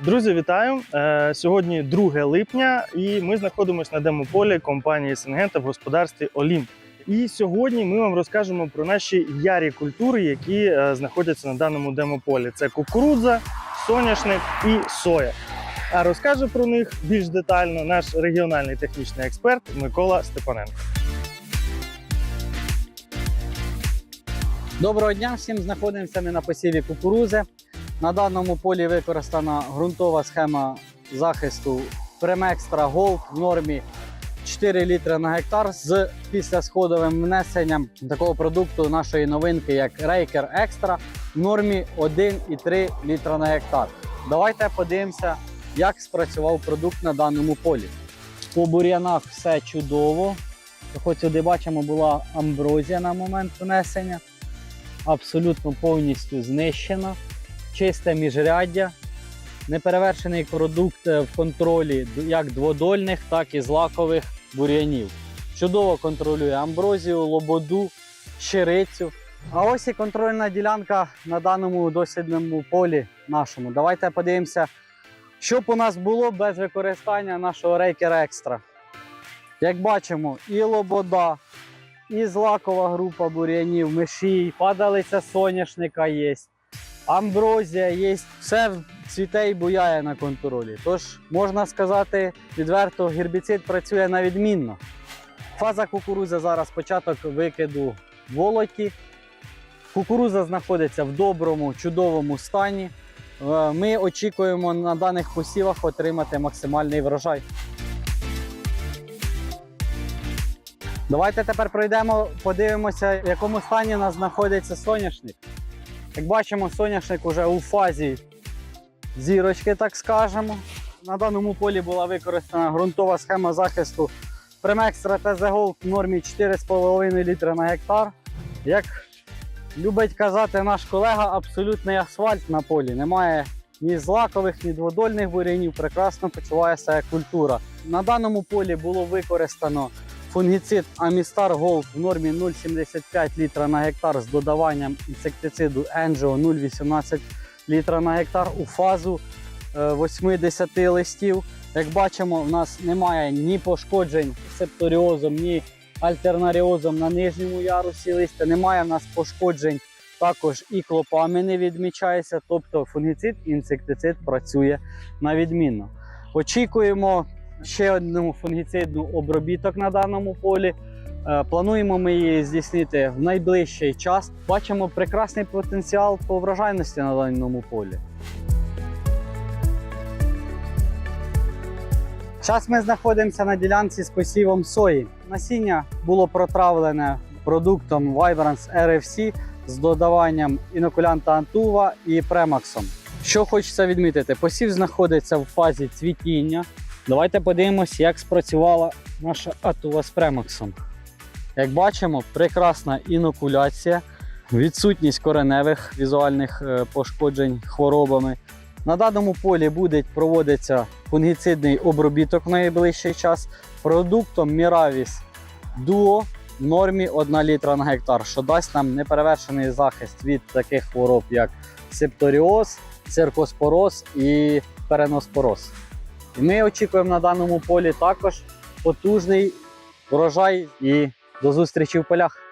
Друзі, вітаю! Е, Сьогодні 2 липня, і ми знаходимося на демополі компанії Сингента в господарстві Олімп. І сьогодні ми вам розкажемо про наші ярі культури, які е, знаходяться на даному демополі. Це кукурудза, соняшник і соя. А розкаже про них більш детально наш регіональний технічний експерт Микола Степаненко. Доброго дня всім знаходимося ми на посіві кукурузи. На даному полі використана ґрунтова схема захисту Premextra Gold в нормі 4 літри на гектар з післясходовим внесенням такого продукту нашої новинки, як Raker Extra в нормі 1,3 літра на гектар. Давайте подивимося, як спрацював продукт на даному полі. По бур'янах все чудово. Хоч сюди бачимо, була амброзія на момент внесення абсолютно повністю знищена, чисте міжряддя, неперевершений продукт е, в контролі як дводольних, так і злакових бур'янів. Чудово контролює амброзію, лободу, щирицю. А ось і контрольна ділянка на даному дослідному полі нашому. Давайте подивимося, що б у нас було без використання нашого рейкера екстра. Як бачимо, і лобода, і злакова група бур'янів, мишій, падалиця соняшника є, амброзія є, все цвіте і буяє на контролі. Тож, можна сказати, відверто гербіцид працює на відмінно. Фаза кукурузи зараз початок викиду волоті. Кукуруза знаходиться в доброму, чудовому стані. Е, Ми очікуємо на даних посівах отримати максимальний врожай. Давайте тепер пройдемо, подивимося, в якому стані у нас знаходиться соняшник. Як бачимо, соняшник вже у фазі зірочки, так скажемо. На даному полі була використана ґрунтова схема захисту Premextra TZ Gold в нормі 4,5 літра на гектар. Як любить казати наш колега, абсолютний асфальт на полі. Немає ні злакових, ні дводольних бурянів, прекрасно почуває себе культура. На даному полі було використано фунгіцид Amistar Gold в нормі 0,75 літра на гектар з додаванням інсектициду Angio 0,18 літра на гектар у фазу е, 80 листів. Як бачимо, в нас немає ні пошкоджень септоріозом, ні альтернаріозом на нижньому ярусі листя. Немає в нас пошкоджень також і клопами не відмічається. Тобто фунгіцид і інсектицид працює на відмінно. Очікуємо ще одну фунгіцидну обробіток на даному полі. Е, Плануємо ми її здійснити в найближчий час. Бачимо прекрасний потенціал по врожайності на даному полі. Зараз ми знаходимося на ділянці з посівом сої. Насіння було протравлене продуктом Vibrance RFC з додаванням інокулянта Антува і премаксом. Що хочеться відмітити, посів знаходиться в фазі цвітіння. Давайте подивимось, як спрацювала наша атува з премаксом. Як бачимо, прекрасна інокуляція, відсутність кореневих візуальних е, пошкоджень хворобами. На даному полі буде проводитися фунгіцидний обробіток в найближчий час продуктом Miravis Duo в нормі 1 літра на гектар, що дасть нам неперевершений захист від таких хвороб, як септоріоз, циркоспороз і переноспороз. І ми очікуємо на даному полі також потужний врожай і до зустрічі в полях.